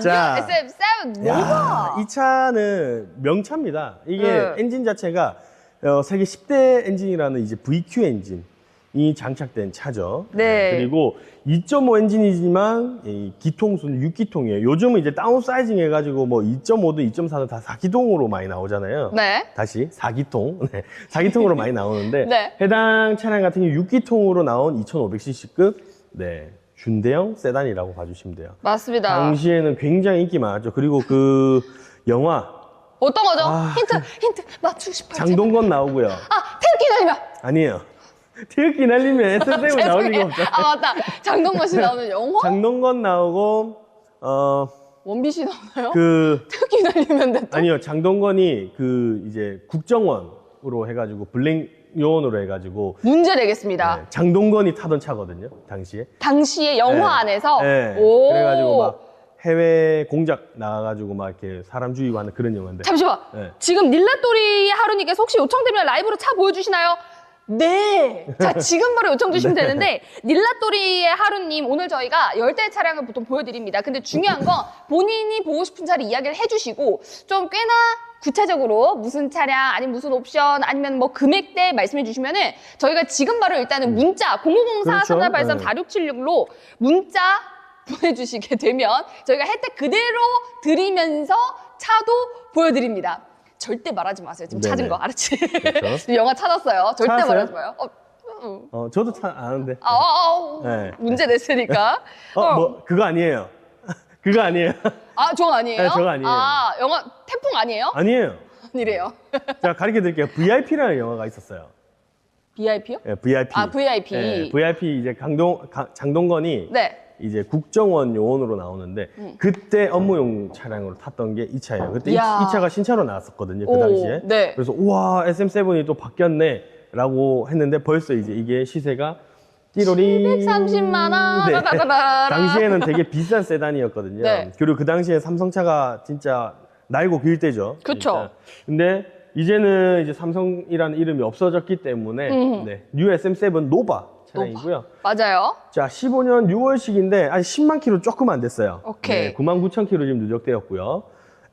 자. 뉴 SF7 야. 이 차는 명차입니다. 이게 네. 엔진 자체가 어, 세계 10대 엔진이라는 이제 VQ 엔진 이 장착된 차죠. 네. 그리고 2.5 엔진이지만 이 기통수는 6기통이에요. 요즘은 이제 다운사이징 해가지고 뭐 2.5든 2.4든 다 4기통으로 많이 나오잖아요. 네. 다시 4기통. 네. 4기통으로 많이 나오는데 네. 해당 차량 같은 경우 6기통으로 나온 2500cc급 네. 준대형 세단이라고 봐주시면 돼요. 맞습니다. 당시에는 굉장히 인기 많았죠. 그리고 그 영화 어떤 거죠? 아, 힌트, 힌트 맞추고 싶어요. 장동건 나오고요. 아, 태극기 날리면. 아니에요. 태극기 날리면 SSM 나올 리가 없죠. 아, 맞다. 장동건 씨 나오는 영화? 장동건 나오고 어 원빈 씨 나오나요? 그 태극기 날리면 됐다. 아니요 장동건이 그 이제 국정원으로 해가지고 블랙 요원으로 해가지고 문제 내겠습니다. 네, 장동건이 타던 차거든요 당시에. 당시에 영화 네. 안에서 네. 오. 그래가지고 막 해외 공작 나가가지고 막 이렇게 사람 죽이고 하는 그런 영화인데. 잠시만. 네. 지금 닐라또리 하루님께서 혹시 요청되면 라이브로 차 보여주시나요? 네. 자, 지금 바로 요청 주시면 네. 되는데, 닐라또리의 하루님, 오늘 저희가 열대 차량을 보통 보여드립니다. 근데 중요한 건 본인이 보고 싶은 차를 이야기를 해주시고, 좀 꽤나 구체적으로 무슨 차량, 아니면 무슨 옵션, 아니면 뭐 금액대 말씀해 주시면은 저희가 지금 바로 일단은 문자, 0004 그렇죠. 3883 네. 4676로 문자 보내주시게 되면 저희가 혜택 그대로 드리면서 차도 보여드립니다. 절대 말하지 마세요. 지금 찾은 네네. 거 알았지? 그렇죠. 지금 영화 찾았어요. 절대 찾았어요? 말하지 마요. 어, 어, 어 저도 차 아는데. 아, 아, 아, 네. 문제 냈으니까. 어뭐 그거 아니에요. 그거 아니에요. 아, 저거 아니에요? 네, 저거 아니에요. 아, 영화 태풍 아니에요? 아니에요. 아니래요. 자 가르쳐 드릴게요. VIP라는 영화가 있었어요. VIP요? 예, VIP. 아, VIP. 예, VIP 이제 강동 가- 장동건이 네. 이제 국정원 요원으로 나오는데 음. 그때 업무용 차량으로 탔던 게 이 차예요. 그때 이, 이야. 이 차가 신차로 나왔었거든요. 그 오, 당시에. 네. 그래서 우와 SM7이 또 바뀌었네라고 했는데 벌써 이제 이게 시세가 띠로리 130만 원. 네. 당시에는 되게 비싼 세단이었거든요. 네. 그리고 그 당시에 삼성차가 진짜 날고 길 때죠. 진짜. 근데 이제는 이제 삼성이라는 이름이 없어졌기 때문에 음. 네, 뉴 SM7 노바 차량이고요. 맞아요. 자, 15년 6월식인데 아직 10만 킬로 조금 안 됐어요. 오케이. 네, 9만 9천 킬로 지금 누적되었고요.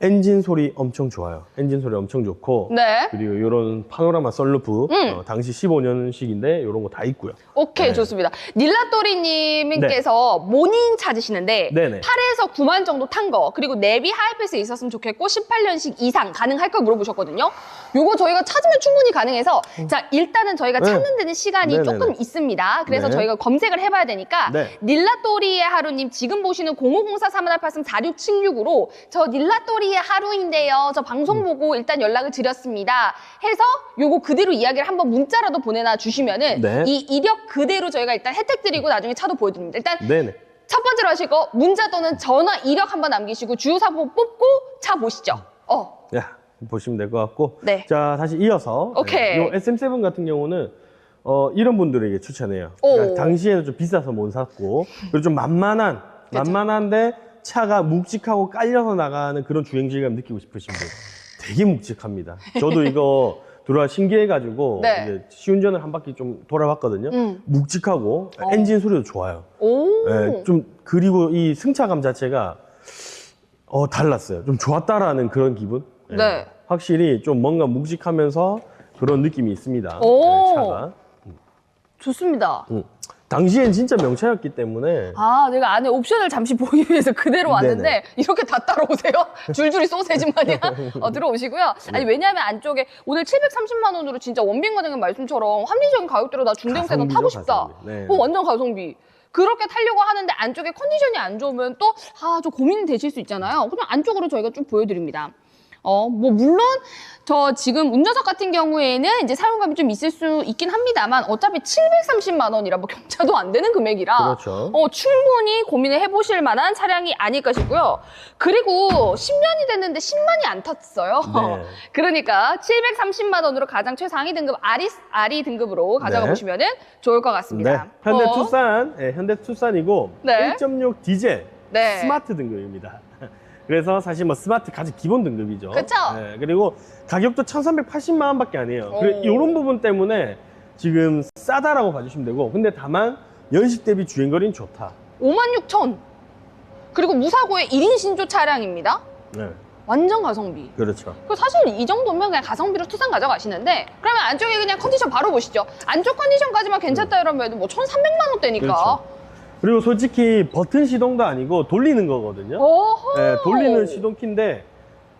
엔진 소리 엄청 좋아요. 엔진 소리 엄청 좋고. 네. 그리고 이런 파노라마 썬루프 음. 어, 당시 15년식인데 이런 거 다 있고요. 오케이, 네. 좋습니다. 닐라또리님께서 모닝 찾으시는데 네네. 8에서 9만 정도 탄 거, 그리고 내비 하이패스 있었으면 좋겠고 18년식 이상 가능할 걸 물어보셨거든요. 요거 저희가 찾으면 충분히 가능해서 자 일단은 저희가 네. 찾는 데는 시간이 네네네. 조금 있습니다. 그래서 네. 저희가 검색을 해봐야 되니까 네. 닐라또리의 하루님 지금 보시는 0504 3183 4676으로 저 닐라또리 의 하루인데요. 저 음. 방송 보고 일단 연락을 드렸습니다. 해서 요거 그대로 이야기를 한번 문자라도 보내놔 주시면은 네. 이 이력 그대로 저희가 일단 혜택 드리고 나중에 차도 보여드립니다. 일단 네네. 첫 번째로 하실 거 문자 또는 전화 이력 한번 남기시고 한번 뽑고 차 보시죠. 어, 야, 보시면 될 것 같고. 네. 자, 다시 이어서. 오케이. 네, 요 SM7 같은 경우는 어, 이런 분들에게 추천해요. 오. 그러니까 당시에는 좀 비싸서 못 샀고, 그리고 좀 만만한. 만만한데 차가 묵직하고 깔려서 나가는 그런 주행질감 느끼고 싶으신 분. 되게 묵직합니다. 저도 이거 들어와 신기해가지고, 네. 이제 시운전을 한 바퀴 좀 돌아봤거든요. 음. 묵직하고, 어. 엔진 소리도 좋아요. 오, 예, 좀 그리고 이 승차감 자체가 어 달랐어요. 좀 좋았다라는 그런 기분. 예, 네. 확실히 좀 뭔가 묵직하면서 그런 느낌이 있습니다. 오. 예, 차가. 좋습니다. 음. 당시엔 진짜 명차였기 때문에 아, 내가 안에 옵션을 잠시 보기 위해서 그대로 왔는데 네네. 이렇게 다 따라오세요? 줄줄이 소세지 마냥 어, 들어오시고요. 네. 아니 왜냐하면 안쪽에 오늘 730만 원으로 진짜 원빈 과장님 말씀처럼 합리적인 가격대로 나 중대형 세단 가성비죠, 타고 싶다. 네. 어, 완전 가성비. 그렇게 타려고 하는데 안쪽에 컨디션이 안 좋으면 또, 아, 저 고민이 되실 수 있잖아요. 그냥 안쪽으로 저희가 좀 보여드립니다. 어, 뭐, 물론, 저 지금 운전석 같은 경우에는 이제 사용감이 좀 있을 수 있긴 합니다만, 어차피 730만 원이라 뭐 경차도 안 되는 금액이라, 그렇죠. 어, 충분히 고민을 해보실 만한 차량이 아닐까 싶고요. 그리고 10년이 됐는데 10만이 안 탔어요. 네. 그러니까 730만 원으로 가장 최상위 등급 아리, 아리 등급으로 가져가 네. 보시면 좋을 것 네. 같습니다. 현대 어, 투싼, 예, 현대 투싼이고 네. 1.6 디젤 네. 스마트 등급입니다. 그래서 사실 뭐 스마트 가장 기본 등급이죠. 그쵸? 예, 그리고 가격도 1,380만 원밖에 안 해요. 오. 그래, 이런 부분 때문에 지금 싸다라고 봐주시면 되고, 근데 다만 연식 대비 주행거리는 좋다. 5만 6천. 그리고 무사고의 1인 신조 차량입니다. 네, 완전 가성비. 그렇죠. 그 사실 이 정도면 그냥 가성비로 투상 가져가시는데 그러면 안쪽에 그냥 컨디션 바로 보시죠. 안쪽 컨디션까지만 괜찮다 이러면 뭐 1,300만 원대니까. 그렇죠. 그리고 솔직히 버튼 시동도 아니고 돌리는 거거든요. 네, 돌리는 시동키인데,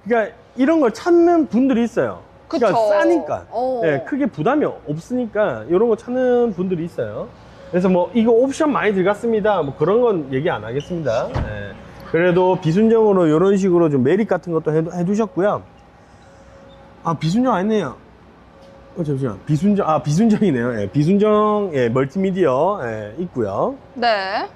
그러니까 이런 걸 찾는 분들이 있어요. 그러니까 그쵸. 싸니까. 어. 네, 크게 부담이 없으니까 이런 거 찾는 분들이 있어요. 그래서 뭐 이거 옵션 많이 들어갔습니다. 뭐 그런 건 얘기 안 하겠습니다. 네. 그래도 비순정으로 이런 식으로 좀 메릭 같은 것도 해, 해두셨고요. 아 비순정 아니네요. 어 잠시만 비순정 아 비순정이네요. 예, 비순정 예, 멀티미디어 예, 있고요. 네.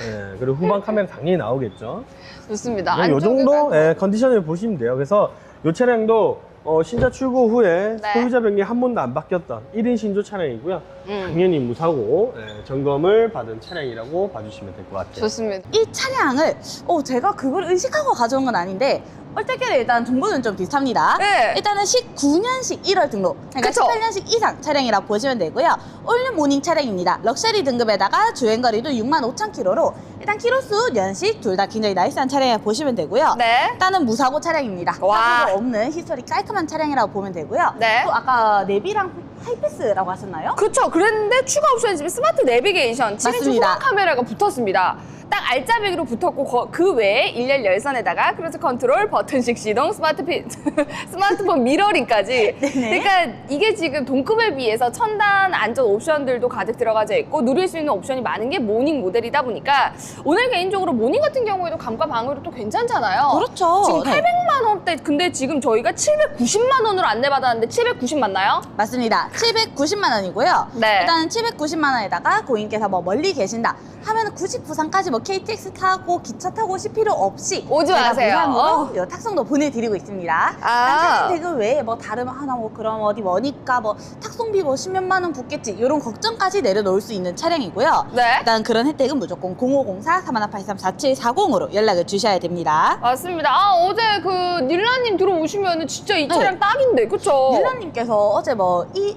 예, 그리고 후방 카메라 당연히 나오겠죠. 좋습니다. 뭐요 안쪽에 정도 깔끔- 예, 컨디션을 보시면 돼요. 그래서 이 차량도 어, 신차 출고 후에 네. 소유자 변경 한 번도 안 바뀌었던 1인 신조 차량이고요. 음, 당연히 무사고 예, 점검을 받은 차량이라고 봐주시면 될 것 같아요. 좋습니다. 이 차량을 어 제가 그걸 의식하고 가져온 건 아닌데 얼떨결에 일단 정보는 좀 비슷합니다. 네. 일단은 19년식 1월 등록, 그러니까 그쵸. 18년식 이상 차량이라고 보시면 되고요. 올류 모닝 차량입니다. 럭셔리 등급에다가 주행거리도 6만 5천 킬로로 일단 키로수, 연식 둘 다 굉장히 나이스한 차량이라고 보시면 되고요. 네. 일단은 무사고 차량입니다. 와. 사고가 없는 히스토리 깔끔한 차량이라고 보면 되고요. 네. 또 아까 내비랑 하이패스라고 하셨나요? 그쵸. 그랬는데 추가 옵션이 지금 스마트 내비게이션, 7인치 맞습니다. 후방 카메라가 붙었습니다. 딱 알짜배기로 붙었고 거- 그 외에 일렬 열선에다가 크루즈 컨트롤, 버튼식 시동, 스마트 피, 스마트폰 미러링까지. 네네. 그러니까 이게 지금 동급에 비해서 첨단 안전 옵션들도 가득 들어가져 있고 누릴 수 있는 옵션이 많은 게 모닝 모델이다 보니까 오늘 개인적으로 모닝 같은 경우에도 감가 방어도 또 괜찮잖아요. 그렇죠. 지금 네. 800만 원대 근데 지금 저희가 790만 원으로 안내 받았는데 790 맞나요? 맞습니다. 790만 원이고요. 네. 일단 790만 원에다가 고객님께서 뭐 멀리 계신다 하면 굳이 부산까지 뭐 KTX 타고 기차 타고 오실 필요 없이 오지 제가 마세요. 무상으로 요 탁송도 보내드리고 있습니다. 아. 대금 외에 뭐 다른 하나 뭐 그럼 어디 머니까 뭐 탁송비 뭐 십몇만 원 붙겠지 이런 걱정까지 내려놓을 수 있는 차량이고요. 네. 일단 그런 혜택은 무조건 0504 3183 4740으로 연락을 주셔야 됩니다. 맞습니다. 아, 어제 그 닐라님 들어오시면 진짜 이 네. 차량 딱인데, 그쵸? 닐라님께서 어제 뭐 이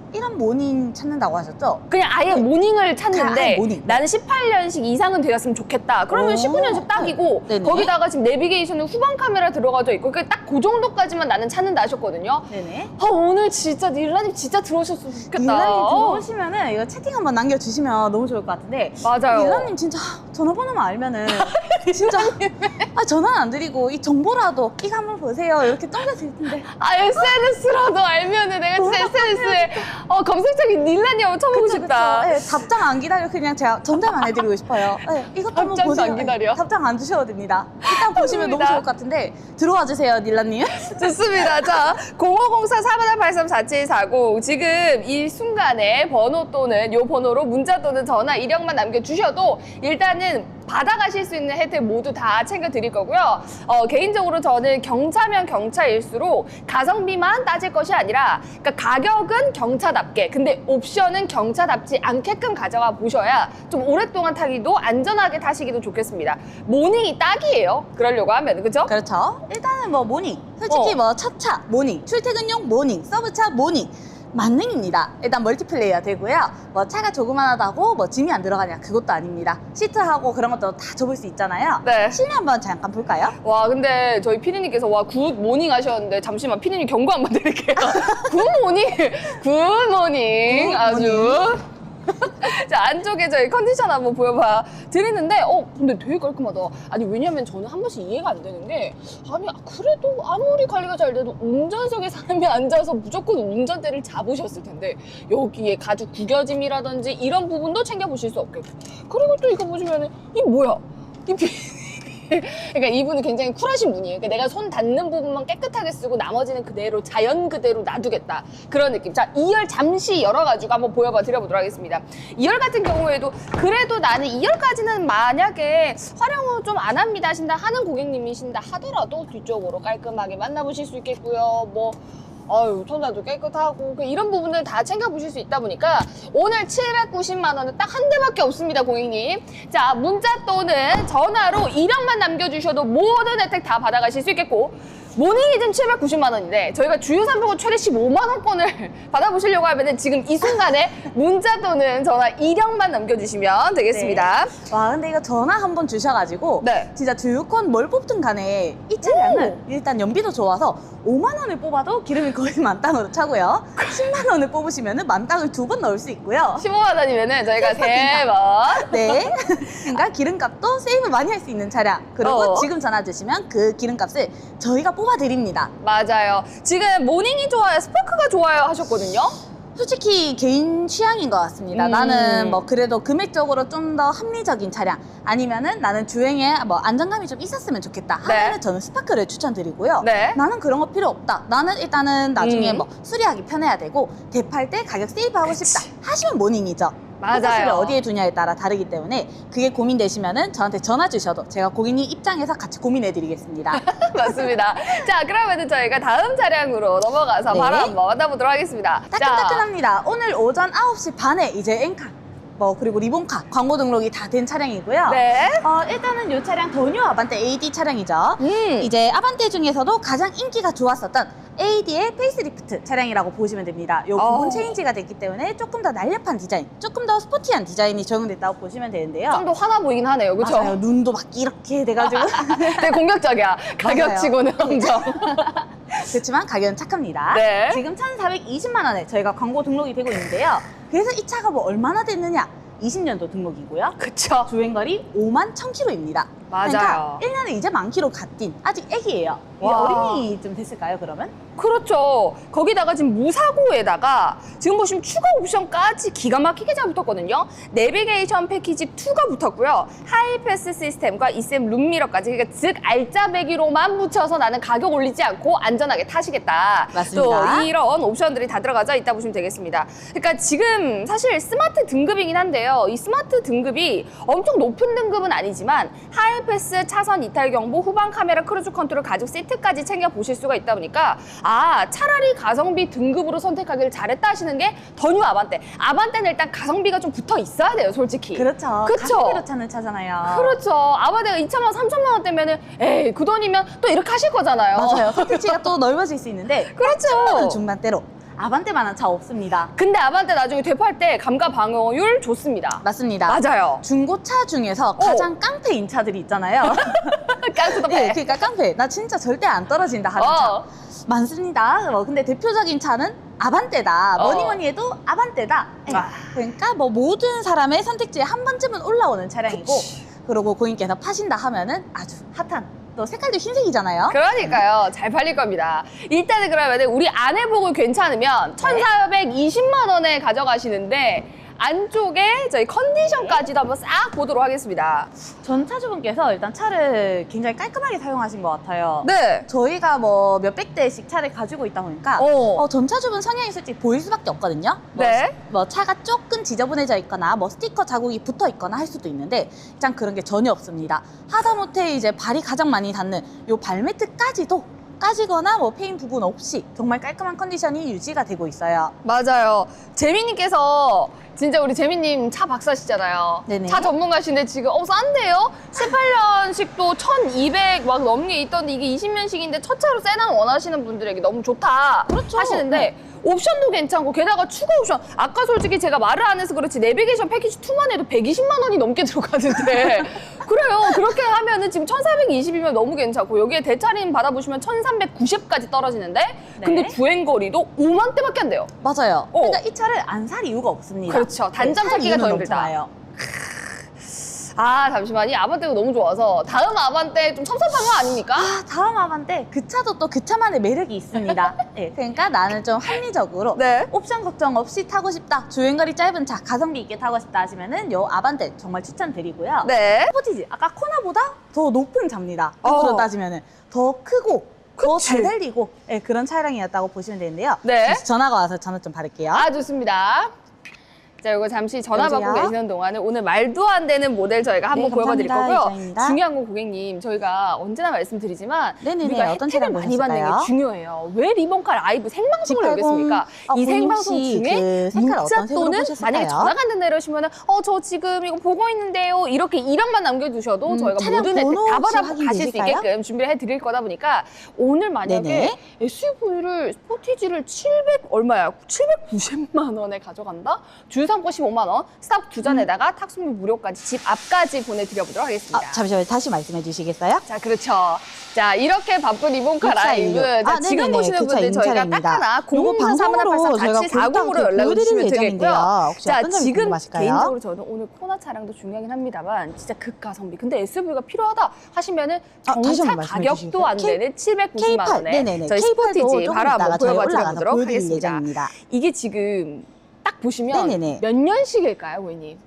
이런 모닝 찾는다고 하셨죠? 그냥 아예 모닝을 찾는데 네. 아예 모닝. 나는 18년식 이상은 되었으면 좋겠다. 그러면 오. 19년식 딱이고 네네. 거기다가 지금 내비게이션은 후방 카메라 들어가져 있고 그러니까 딱그 정도까지만 나는 찾는다 하셨거든요. 네네. 아, 오늘 진짜 닐라님 진짜 들어오셨으면 좋겠다. 닐라님 어. 들어오시면은 이거 채팅 한번 남겨주시면 너무 좋을 것 같은데 맞아요. 닐라님 진짜 전화번호만 알면은 진짜 아 전화 안 드리고 이 정보라도 이거 한번 보세요 이렇게 떠드릴 텐데 아, SNS라도 알면은 내가 진짜 SNS에 어, 검색창에 닐라님 한번 쳐보고 그쵸, 싶다. 그쵸. 네, 답장 안 기다려 그냥 제가 전달만 해드리고 싶어요 네, 이것도 한번 답장도 보세요 안 기다려? 네, 답장 안 주셔도 됩니다 일단 보시면 너무. 좋을 것 같은데 들어와 주세요 닐라님 좋습니다. 자, 0504 4 4740 지금 이 순간에 번호 또는 요 번호로 문자 또는 전화 이력만 남겨주셔도 일단은 받아가실 수 있는 혜택 모두 다 챙겨 드릴 거고요. 어, 개인적으로 저는 경차면 경차일수록 가성비만 따질 것이 아니라 그러니까 가격은 경차답게 근데 옵션은 경차답지 않게끔 가져가 보셔야 좀 오랫동안 타기도 안전하게 타시기도 좋겠습니다. 모닝이 딱이에요. 그러려고 하면 그죠? 그렇죠 일단은 뭐 모닝 솔직히 어. 뭐 첫차 모닝 출퇴근용 모닝 서브차 모닝 만능입니다. 일단 멀티플레이어 되고요. 뭐 차가 조그만하다고 뭐 짐이 안 들어가냐 그것도 아닙니다. 시트하고 그런 것도 다 접을 수 있잖아요. 네. 실내 한번 잠깐 볼까요? 와 근데 저희 피디님께서 와 굿 모닝 하셨는데 잠시만 피디님 경고 한번 드릴게요 굿 모닝 굿 모닝 굿 아주 자 안쪽에 저희 컨디션 한번 보여봐 드리는데 어 근데 되게 깔끔하다. 아니 왜냐면 저는 한 번씩 이해가 안 되는 게 아니 그래도 아무리 관리가 잘 돼도 운전석에 사람이 앉아서 무조건 운전대를 잡으셨을 텐데 여기에 가죽 구겨짐이라든지 이런 부분도 챙겨보실 수 없겠고. 그리고 또 이거 보시면은 이 뭐야? 이 비... 그러니까 이분은 굉장히 쿨하신 분이에요. 그러니까 내가 손 닿는 부분만 깨끗하게 쓰고 나머지는 그대로 자연 그대로 놔두겠다. 그런 느낌. 자, 2열 잠시 열어가지고 한번 보여봐 드려보도록 하겠습니다. 2열 같은 경우에도 그래도 나는 2열까지는 만약에 활용을 좀 안 합니다 하신다 하는 고객님이신다 하더라도 뒤쪽으로 깔끔하게 만나보실 수 있겠고요. 뭐 아유, 천장도 깨끗하고 그 이런 부분들 다 챙겨보실 수 있다 보니까 오늘 790만 원은 딱 한 대밖에 없습니다, 고객님. 자, 문자 또는 전화로 이력만 남겨주셔도 모든 혜택 다 받아가실 수 있겠고 모닝이든 790만 원인데 저희가 주유 상품권 최대 15만 원권을 받아보시려고 하면은 지금 이 순간에 문자 또는 전화 1형만 남겨주시면 되겠습니다. 와 근데 이거 전화 한 번 주셔가지고 네. 진짜 주유권 뭘 뽑든 간에 이 차량은 일단 연비도 좋아서 5만 원을 뽑아도 기름이 거의 만땅으로 차고요 10만 원을 뽑으시면 만땅을 두 번 넣을 수 있고요 15만 원이면은 저희가 세 번. 네 그러니까 기름값도 세이브 많이 할 수 있는 차량 그리고 어. 지금 전화 주시면 그 기름값을 저희가 뽑 아드립니다 맞아요. 지금 모닝이 좋아요, 스파크가 좋아요 하셨거든요. 솔직히 개인 취향인 것 같습니다. 음. 나는 뭐 그래도 금액적으로 좀 더 합리적인 차량 아니면은 나는 주행에 뭐 안정감이 좀 있었으면 좋겠다 하면은 네. 저는 스파크를 추천드리고요. 네. 나는 그런 거 필요 없다. 나는 일단은 나중에 음. 뭐 수리하기 편해야 되고 대팔 때 가격 세이브하고 싶다 하시면 모닝이죠. 맞아요. 포커스를 어디에 두냐에 따라 다르기 때문에 그게 고민되시면은 저한테 전화 주셔도 제가 고객님 입장에서 같이 고민해 드리겠습니다. 맞습니다. 자, 그러면은 저희가 다음 차량으로 넘어가서 네. 바로 한번 만나보도록 하겠습니다. 자, 따끈따끈합니다. 오늘 오전 9시 반에 이제 엔카 뭐 그리고 리본카 광고 등록이 다 된 차량이고요. 네. 어, 일단은 이 차량 더 뉴 아반떼 AD 차량이죠. 음. 이제 아반떼 중에서도 가장 인기가 좋았었던 AD의 페이스리프트 차량이라고 보시면 됩니다. 요 부분 어. 체인지가 됐기 때문에 조금 더 날렵한 디자인, 조금 더 스포티한 디자인이 적용됐다고 보시면 되는데요. 좀 더 화나 보이긴 하네요. 그렇죠? 눈도 막 이렇게 돼가지고 되게 공격적이야. 가격치고는 엄청. 그렇지만 가격은 착합니다. 네. 지금 1,420만 원에 저희가 광고 등록이 되고 있는데요. 그래서 이 차가 뭐 얼마나 됐느냐? 20년도 등록이고요. 그쵸. 주행거리 5만 1,000km입니다. 맞아요. 그러니까 1년에 이제 만 킬로 갓딘 아직 애기예요. 어린이 좀 됐을까요, 그러면? 그렇죠. 거기다가 지금 무사고에다가 지금 보시면 추가 옵션까지 기가 막히게 잘 붙었거든요. 내비게이션 패키지 2가 붙었고요. 하이패스 시스템과 이셈 룸미러까지 그러니까 즉 알짜배기로만 붙여서 나는 가격 올리지 않고 안전하게 타시겠다. 맞습니다. 또 이런 옵션들이 다 들어가져 있다 보시면 되겠습니다. 그러니까 지금 사실 스마트 등급이긴 한데요. 이 스마트 등급이 엄청 높은 등급은 아니지만 하이 패스 차선 이탈 경보 후방 카메라 크루즈 컨트롤 가죽 세트까지 챙겨 보실 수가 있다 보니까 아 차라리 가성비 등급으로 선택하길 잘했다 하시는 게 더 뉴 아반떼. 아반떼는 일단 가성비가 좀 붙어 있어야 돼요, 솔직히. 그렇죠. 가성비로 차는 차잖아요. 그렇죠. 아반떼가 2천만 원, 3천만 원대면은 에이 그 돈이면 또 이렇게 하실 거잖아요. 맞아요. 선택지가 또 넓어질 수 있는데 그렇죠. 중반대로 아반떼만한 차 없습니다. 근데 아반떼 나중에 되팔 때 감가 방어율 좋습니다. 맞습니다. 맞아요. 중고차 중에서 가장 깡패인 차들이 있잖아요. 네, 배. 그러니까 깡패. 나 진짜 절대 안 떨어진다 하는 차. 어. 많습니다. 뭐 근데 대표적인 차는 아반떼다. 어. 뭐니 뭐니 해도 아반떼다. 예. 아. 그러니까 뭐 모든 사람의 선택지에 한 번쯤은 올라오는 차량이고 그리고 고객님께서 파신다 하면은 아주 핫한 또 색깔도 흰색이잖아요. 그러니까요. 잘 팔릴 겁니다. 일단은 그러면 우리 아내복을 괜찮으면 1,420만 원에 가져가시는데 안쪽에 저희 컨디션까지도 한번 싹 보도록 하겠습니다. 전 차주분께서 일단 차를 굉장히 깔끔하게 사용하신 것 같아요. 네. 저희가 뭐 몇백 대씩 차를 가지고 있다 보니까 어. 어, 전차주분 성향이 솔직히 보일 수밖에 없거든요. 뭐, 네. 뭐 차가 조금 지저분해져 있거나 뭐 스티커 자국이 붙어 있거나 할 수도 있는데 일단 그런 게 전혀 없습니다. 하다못해 이제 발이 가장 많이 닿는 요 발매트까지도 까지거나 뭐 페인 부분 없이 정말 깔끔한 컨디션이 유지가 되고 있어요. 맞아요. 재민님께서 진짜 우리 재민님 차 박사시잖아요. 네네. 차 전문가신데 지금 어 싼데요? 18년식도 1,200 막 넘게 있던데 이게 20년식인데 첫 차로 세단 원하시는 분들에게 너무 좋다 그렇죠. 하시는데 옵션도 괜찮고 게다가 추가 옵션 아까 솔직히 제가 말을 안 해서 그렇지 내비게이션 패키지 2만 해도 120만 원이 넘게 들어가는데 그래요. 그렇게 하면은 지금 1,420이면 너무 괜찮고 여기에 대차림 받아보시면 1,390까지 떨어지는데 근데 네. 주행거리도 5만 대밖에 안 돼요. 맞아요. 어. 그러니까 이 차를 안 살 이유가 없습니다. 그렇죠. 단점 네, 살 찾기가 더 힘들다. 아 잠시만 이 아반떼가 너무 좋아서 다음 아반떼 좀 섭섭한 거 아닙니까? 아, 다음 아반떼 그 차도 또 그 차만의 매력이 있습니다. 네, 그러니까 나는 좀 합리적으로 네. 옵션 걱정 없이 타고 싶다. 주행거리 짧은 차, 가성비 있게 타고 싶다 하시면은 요 아반떼 정말 추천드리고요. 네. 스포티지 아까 코나보다 더 높은 차입니다. 어. 그로 따지면은 더 크고 더. 잘 달리고 네, 그런 차량이었다고 보시면 되는데요. 네. 전화가 와서 전화 좀 받을게요. 아 좋습니다. 자, 이거 잠시 전화 받고 여보세요? 계시는 동안에 오늘 말도 안 되는 모델 저희가 한번 네, 보여드릴. 거고요. 이정입니다. 중요한 건 고객님, 저희가 언제나 말씀드리지만 네네네, 우리가 어떤 혜택을 많이 받는 게? 중요해요. 왜 리본카 라이브 생방송을 열겠습니까? 어, 이 생방송 중에 그 문자 또는? 만약에 전화가 안 된다 이러시면 어저 지금 이거 보고 있는데요 이렇게 이름만 남겨주셔도 음, 저희가 모든 혜택 다 혹시 받아 확인 가실 수? 있게끔 준비를 해드릴 거다 보니까 오늘 만약에 네네. SUV를 스포티지를 700 얼마야 790만 원에 가져간다 주 유상권 15만 원 스탑 두 잔에다가 탁송료 무료까지 집 앞까지 보내드려 보도록 하겠습니다. 아, 잠시만요. 다시 말씀해 주시겠어요? 자, 그렇죠. 자, 이렇게 바쁜 리본카 교차 라이브. 인류. 자, 아, 지금 네네네. 보시는 분들 저희가 딱. 하나 요거 0 3 1 8 방송으로 4 저희가 4 7 4 0으로 골당 연락을 보여드릴 주시면 예정인데요. 되겠고요. 혹시 자, 어떤 점이 지금 궁금하실까요? 개인적으로 저는 오늘 코나 차량도 중요하긴 합니다만 진짜 극가 성비. 근데 SUV가 필요하다 하시면은 아, 다시 경차 한번 말씀해 가격도 주시겠어요? 안 되는 790만 K8 원에 네네네. 저희 K8도 스포티지 조금 바로 이따가 한번 저희 보여봐 올라가서 보여드릴 하겠습니다. 예정입니다. 이게 지금 딱 보시면 네네네. 몇 년식일까요, 고객님?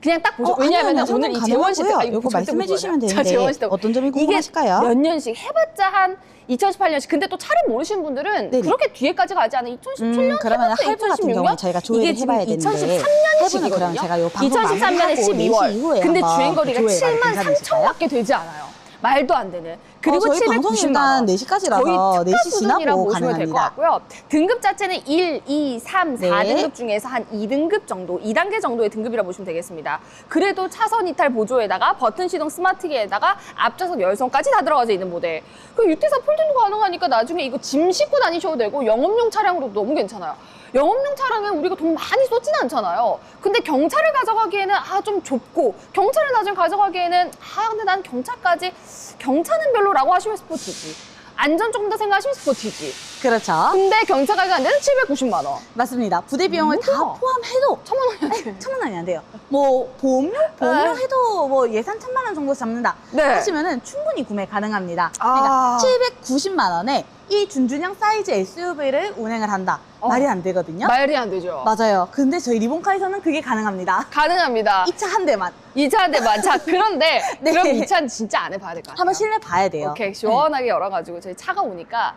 그냥 딱 보죠. 어, 왜냐하면 아니요. 오늘 이 재원 시대 가능하고요. 아, 이거 말씀해 주시면 되는데 재원 어떤 점이 궁금하실까요? 몇 년씩 해봤자 한 2018년씩. 근데 또 차를 모르시는 분들은 네네. 그렇게 뒤에까지 가지 않아. 2017년, 음, 그러면 할부 같은 2016년? 경우는 저희가 조회를 해봐야 되는데 2013년식이거든요. 그럼 제가 요 방송 2013년에 마무리하고 12월. 4시 이후에 근데 주행거리가 조회가 7만 3천 괜찮으실까요? 밖에 되지 않아요. 말도 안 되는. 그리고 어, 저희 방송 790만 일단 원. 4시까지라서 거의 4시 특가 수준이라고 지나고 보시면 될 것 가능합니다. 같고요. 등급 자체는 1, 2, 3, 4 네. 등급 중에서 한 2등급 정도, 2단계 정도의 등급이라 보시면 되겠습니다. 그래도 차선 이탈 보조에다가 버튼 시동 스마트기에다가 앞좌석 열선까지 다 들어가져 있는 모델. 그 유태사 폴딩도 가능하니까 나중에 이거 짐 싣고 다니셔도 되고 영업용 차량으로도 너무 괜찮아요. 영업용 차량에 우리가 돈 많이 쏟진 않잖아요. 근데 경차를 가져가기에는 아 좀 좁고 경차를 나중에 가져가기에는 아 근데 난 경차까지 경차는 별로라고 하시면 스포티지. 안전 조금 더 생각하시면 스포티지. 그렇죠. 근데 경차 가격 안 되는 790만 원. 맞습니다. 부대 비용을 다 뭐야? 포함해도 천만 원이 안 돼. 천만 원이 안 돼요. 뭐 보험료 보험료 해도 뭐 예산 천만 원 정도 잡는다 네. 하시면은 충분히 구매 가능합니다. 아. 그러니까 790만 원에 이 준준형 사이즈 SUV를 운행을 한다. 어. 말이 안 되거든요. 말이 안 되죠. 맞아요. 근데 저희 리본카에서는 그게 가능합니다. 가능합니다. 이 차 한 대만 이 차한테 맞자. 그런데 네. 그럼 이 차는 진짜 안 해봐야 될 것 같아요. 한번 실내 봐야 돼요. 오케이 시원하게 열어가지고 저희 차가 오니까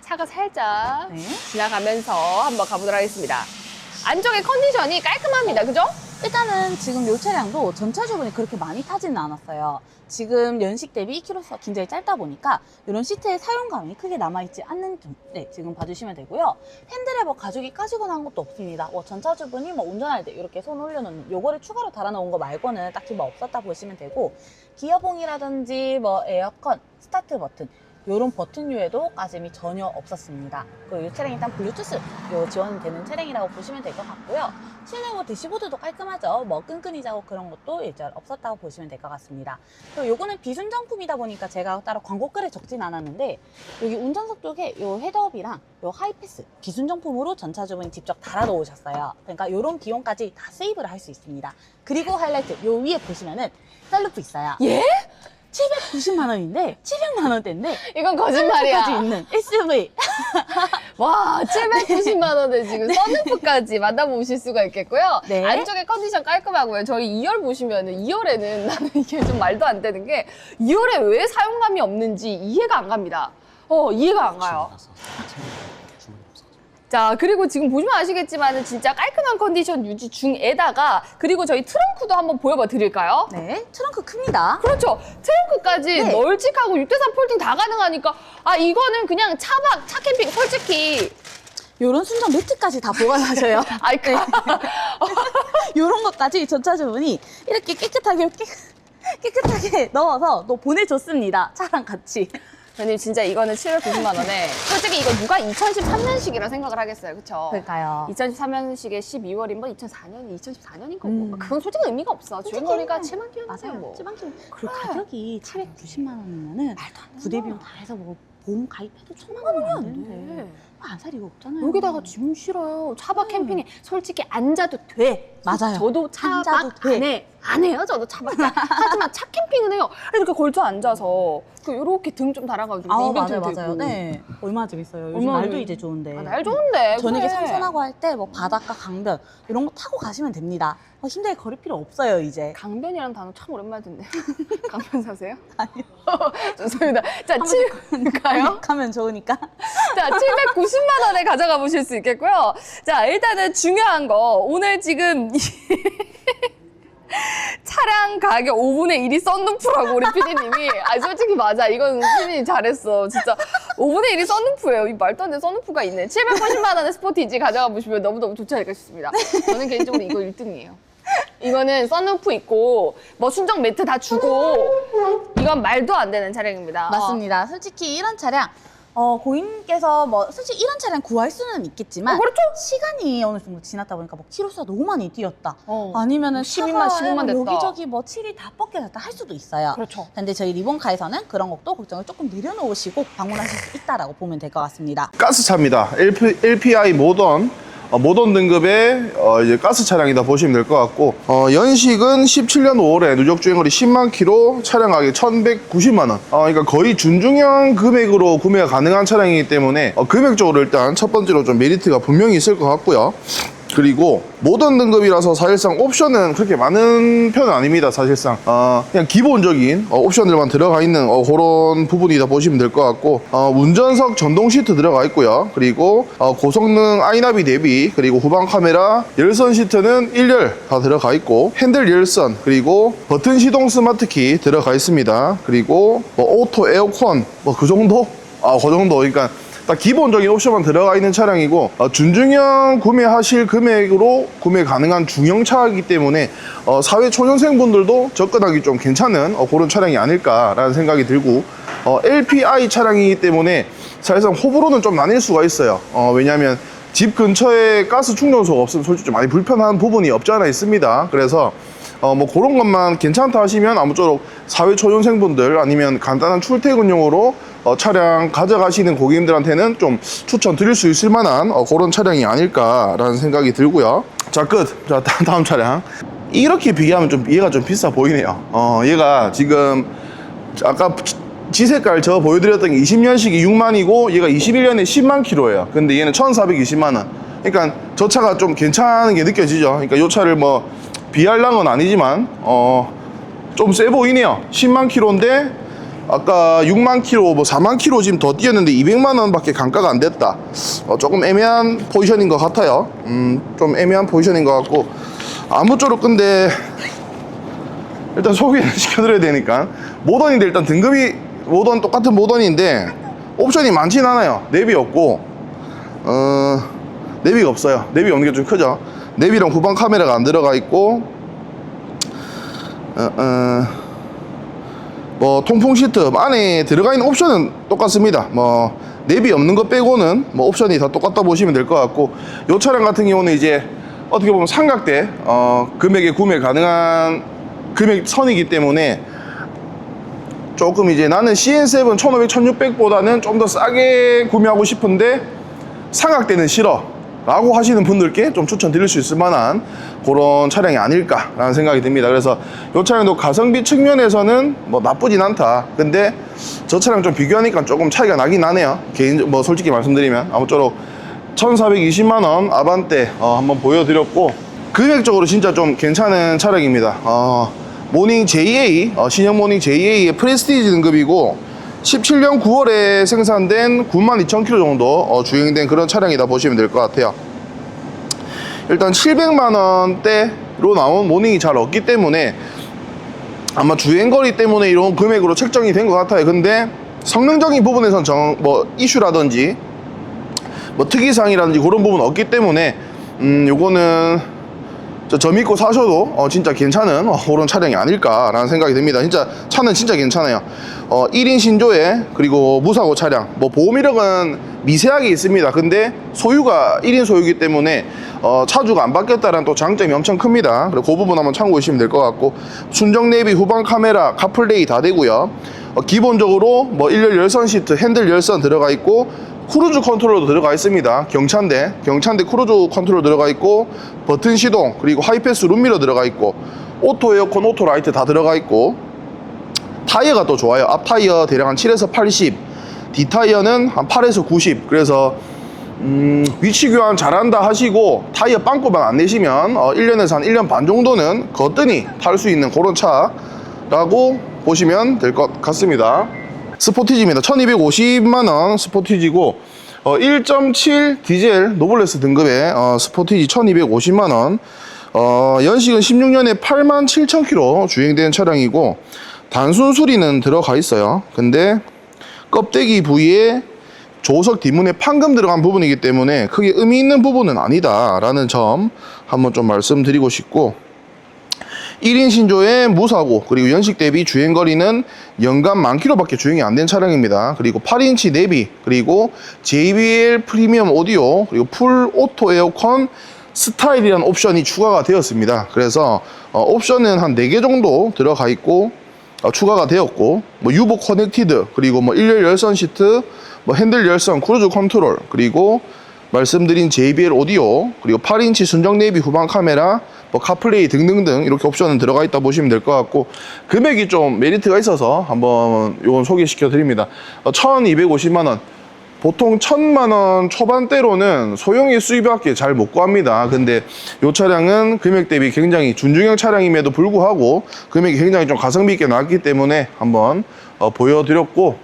차가 살짝 네. 지나가면서 한번 가보도록 하겠습니다. 안쪽의 컨디션이 깔끔합니다. 그죠? 일단은 지금 이 차량도 전차 주분이 그렇게 많이 타지는 않았어요. 지금 연식 대비 2km가 굉장히 짧다 보니까 이런 시트의 사용감이 크게 남아있지 않는 점, 네, 지금 봐주시면 되고요. 핸드레버 가죽이 까지거나 한 것도 없습니다. 뭐 전차 주분이 뭐 운전할 때 이렇게 손 올려놓는 요거를 추가로 달아놓은 거 말고는 딱히 뭐 없었다 보시면 되고 기어봉이라든지 뭐 에어컨, 스타트 버튼 이런 버튼류에도 까짐이 전혀 없었습니다. 그리고 이 차량이 일단 블루투스 요 지원되는 차량이라고 보시면 될 것 같고요. 실내 뭐 대시보드도 깔끔하죠. 뭐 끈끈이 작업 그런 것도 일절 없었다고 보시면 될 것 같습니다. 그리고 요거는 비순정품이다 보니까 제가 따로 광고글에 적진 않았는데 여기 운전석 쪽에 요 헤드업이랑 요 하이패스 비순정품으로 전차주분이 직접 달아 놓으셨어요. 그러니까 요런 비용까지 다 세이브를 할 수 있습니다. 그리고 하이라이트 요 위에 보시면은 썬루프 있어요. 예? 790만 원인데 700만 원대인데 이건 까지 거짓말이야. 있는 SUV 와 790만 원에 지금 썬루프까지 만나보실 수가 있겠고요. 네. 안쪽에 컨디션 깔끔하고요. 저희 2열 보시면 은 2열에는 나는 이게 좀 말도 안 되는 게 2열에 왜 사용감이 없는지 이해가 안 갑니다. 어 이해가 안 가요. 자, 그리고 지금 보시면 아시겠지만 진짜 깔끔한 컨디션 유지 중에다가 그리고 저희 트렁크도 한번 보여봐 드릴까요? 네 트렁크 큽니다. 그렇죠. 트렁크까지 네. 널찍하고 육대산 폴딩 다 가능하니까 아 이거는 그냥 차박, 차 캠핑 솔직히 요런 순정 매트까지 다 보관하셔요. 아이 그 요런 것까지 전차주분이 이렇게 깨끗하게 깨, 깨끗하게 넣어서 또 보내줬습니다. 차랑 같이. 저님 진짜 이거는 790만 원에 솔직히 이거 누가 2013년식이라 생각을 하겠어요. 그렇죠? 그러니까요. 2013년식에 12월인 뭐 2004년, 2014년인 거고 음. 그건 솔직히 의미가 없어. 솔직히 주행거리가 7만 킬로미터 맞아요. 뭐. 찌방낌. 그리고 그래. 가격이 790만 원이면은 부대 비용 다 해서 뭐 보험 가입해도 천만 원이 안 되는데 안살 이거 없잖아요. 여기다가 짐 실어요. 차박 캠핑에 솔직히 앉아도 돼. 맞아요. 저도 차박 앉아도 돼. 안 해. 안 해요. 저도 차박. 하지만 차 캠핑은 해요. 이렇게 걸쳐 앉아서 그 이렇게 등 좀 달아가지고 아 이벤트 맞아요. 맞아요. 네. 얼마나 재밌어요. 요즘 얼마나 날도 재밌- 이제 좋은데. 아, 날 좋은데. 저녁에 그래. 상선하고 할 때 뭐 바닷가 강변 이런 거 타고 가시면 됩니다. 어, 힘들게 걸을 필요 없어요 이제. 강변이라는 단어 참 오랜만에 듣네. 강변 사세요? 아니요. 좋습니다. 자, 한번 7, 가요? 가면 좋으니까. 자, 790만 원에 가져가 보실 수 있겠고요. 자, 일단은 중요한 거. 오늘 지금 차량 가격 5분의 1이 썬루프라고 우리 PD님이. 아 솔직히 맞아. 이건 PD님 잘했어. 진짜 5분의 1이 썬루프예요. 이 말도 안 되는 썬루프가 있네. 780만 원의 스포티지 가져가 보시면 너무너무 좋지 않을까 싶습니다. 저는 개인적으로 이거 1등이에요. 이거는 썬루프 있고 뭐 순정 매트 다 주고 이건 말도 안 되는 차량입니다. 맞습니다. 솔직히 이런 차량 어, 고객님께서 뭐 솔직히 이런 차량 구할 수는 있겠지만 어, 그렇죠. 시간이 어느 정도 지났다 보니까 뭐 키로수가 너무 많이 뛰었다. 어. 아니면은 12만, 차가 15만 됐다. 여기저기 뭐 칠이 다 벗겨졌다 할 수도 있어요. 그렇죠 근데 저희 리본카에서는 그런 것도 걱정을 조금 내려놓으시고 방문하실 수 있다라고 보면 될 것 같습니다. 가스차입니다. LP, LPI 모던 어, 모던 등급의 어, 이제 가스 차량이다 보시면 될 것 같고 어, 연식은 17년 5월에 누적 주행거리 10만 킬로 차량 가격 1,190만 원. 어, 그러니까 거의 준중형 금액으로 구매가 가능한 차량이기 때문에 어, 금액적으로 일단 첫 번째로 좀 메리트가 분명히 있을 것 같고요. 그리고 모던 등급이라서 사실상 옵션은 그렇게 많은 편은 아닙니다 사실상. 어, 그냥 기본적인 어, 옵션들만 들어가 있는 어, 그런 부분이다 보시면 될 것 같고 어, 운전석 전동 시트 들어가 있고요. 그리고 어, 고성능 아이나비 대비 그리고 후방 카메라 열선 시트는 1열 다 들어가 있고 핸들 열선 그리고 버튼 시동 스마트키 들어가 있습니다. 그리고 뭐 오토 에어컨 뭐 그 정도? 아그 정도. 그러니까 딱 기본적인 옵션만 들어가 있는 차량이고 어, 준중형 구매하실 금액으로 구매 가능한 중형 차이기 때문에 어, 사회 초년생 분들도 접근하기 좀 괜찮은 어, 그런 차량이 아닐까라는 생각이 들고 어, LPI 차량이기 때문에 사실상 호불호는 좀 나뉠 수가 있어요. 어, 왜냐하면 집 근처에 가스 충전소가 없으면 솔직히 좀 많이 불편한 부분이 없지 않아 있습니다. 그래서 어, 뭐 그런 것만 괜찮다 하시면 아무쪼록 사회 초년생분들 아니면 간단한 출퇴근용으로 어, 차량 가져가시는 고객님들한테는 좀 추천 드릴 수 있을 만한 어, 그런 차량이 아닐까라는 생각이 들고요. 자, 끝. 자, 다- 다음 차량. 이렇게 비교하면 좀 얘가 좀 비싸 보이네요. 어, 얘가 지금 아까 지 색깔 저 보여드렸던 게 20년식이 6만이고 얘가 21년에 10만 킬로예요. 근데 얘는 1,420만 원. 그러니까 저 차가 좀 괜찮은 게 느껴지죠. 그러니까 이 차를 뭐 비할란 건 아니지만 어, 좀 세 보이네요. 10만 킬로인데 아까 6만 킬로, 뭐 4만 킬로 지금 더 뛰었는데 200만 원밖에 감가가 안 됐다. 어, 조금 애매한 포지션인 것 같아요. 음, 좀 애매한 포지션인 것 같고. 아무쪼록 근데 일단 소개를 시켜드려야 되니까. 모던인데 일단 등급이 모던 똑같은 모던인데 옵션이 많진 않아요. 내비 없고. 어 내비가 없어요. 내비 없는 게 좀 크죠. 내비랑 후방 카메라가 안 들어가 있고. 어, 어, 뭐 통풍 시트 안에 들어가 있는 옵션은 똑같습니다. 뭐 내비 없는 것 빼고는 뭐 옵션이 다 똑같다 보시면 될 것 같고 이 차량 같은 경우는 이제 어떻게 보면 삼각대 어, 금액에 구매 가능한 금액 선이기 때문에 조금 이제 나는 CN7 1500, 1600보다는 좀 더 싸게 구매하고 싶은데 삼각대는 싫어 라고 하시는 분들께 좀 추천드릴 수 있을 만한 그런 차량이 아닐까라는 생각이 듭니다. 그래서 이 차량도 가성비 측면에서는 뭐 나쁘진 않다. 근데 저 차량 좀 비교하니까 조금 차이가 나긴 나네요. 개인, 뭐 솔직히 말씀드리면. 아무쪼록 1420만원 아반떼 어, 한번 보여드렸고 금액적으로 진짜 좀 괜찮은 차량입니다. 어, 모닝 JA, 어, 신형 모닝 JA의 프레스티지 등급이고 17년 9월에 생산된 92,000km 정도 어, 주행된 그런 차량이다 보시면 될 것 같아요. 일단 700만 원대로 나온 모닝이 잘 없기 때문에 아마 주행거리 때문에 이런 금액으로 책정이 된 것 같아요. 근데 성능적인 부분에선 정, 뭐 이슈라든지 뭐 특이사항이라든지 그런 부분 없기 때문에 음 요거는 저, 저 믿고 사셔도 어, 진짜 괜찮은 어, 그런 차량이 아닐까라는 생각이 듭니다. 진짜 차는 진짜 괜찮아요. 어, 1인 신조에 그리고 무사고 차량 뭐 보험 이력은 미세하게 있습니다. 근데 소유가 1인 소유이기 때문에 어, 차주가 안 바뀌었다는 또 장점이 엄청 큽니다. 그리고 그 부분 한번 참고해 주시면 될 것 같고 순정 내비 후방 카메라 카플레이 다 되고요. 어, 기본적으로 뭐 1열 열선 시트 핸들 열선 들어가 있고 크루즈 컨트롤도 들어가 있습니다. 경차인데 경차인데 크루즈 컨트롤 들어가 있고 버튼 시동 그리고 하이패스 룸미러 들어가 있고 오토 에어컨 오토 라이트 다 들어가 있고 타이어가 또 좋아요. 앞 타이어 대략 한 7에서 80, 뒤 타이어는 한 8에서 90. 그래서 음, 위치 교환 잘한다 하시고 타이어 빵꾸만 안 내시면 어, 1년에서 한 1년 반 정도는 거뜬히 탈 수 있는 그런 차라고 보시면 될 것 같습니다. 스포티지입니다. 1250만원 스포티지고 어, 1.7 디젤 노블레스 등급의 어, 스포티지 1250만원 어, 연식은 16년에 8만 7천 킬로 주행된 차량이고 단순 수리는 들어가 있어요. 근데 껍데기 부위에 조석 뒷문에 판금 들어간 부분이기 때문에 크게 의미 있는 부분은 아니다라는 점 한번 좀 말씀드리고 싶고 1인 신조의 무사고 그리고 연식 대비 주행거리는 연간 만 킬로밖에 주행이 안 된 차량입니다. 그리고 8인치 내비 그리고 JBL 프리미엄 오디오 그리고 풀 오토 에어컨 스타일이라는 옵션이 추가가 되었습니다. 그래서 어, 옵션은 한 4개 정도 들어가 있고 어, 추가가 되었고 뭐 유보 커넥티드 그리고 뭐 일렬 열선 시트 뭐 핸들 열선 크루즈 컨트롤 그리고 말씀드린 JBL 오디오 그리고 8인치 순정 내비 후방 카메라 뭐 카플레이 등등등 이렇게 옵션은 들어가 있다 보시면 될 것 같고 금액이 좀 메리트가 있어서 한번 요건 소개시켜 드립니다 1250만 원 보통 천만 원 초반대로는 소형의 수입밖에 잘 못 구합니다. 근데 이 차량은 금액 대비 굉장히 준중형 차량임에도 불구하고 금액이 굉장히 좀 가성비 있게 나왔기 때문에 한번 어, 보여드렸고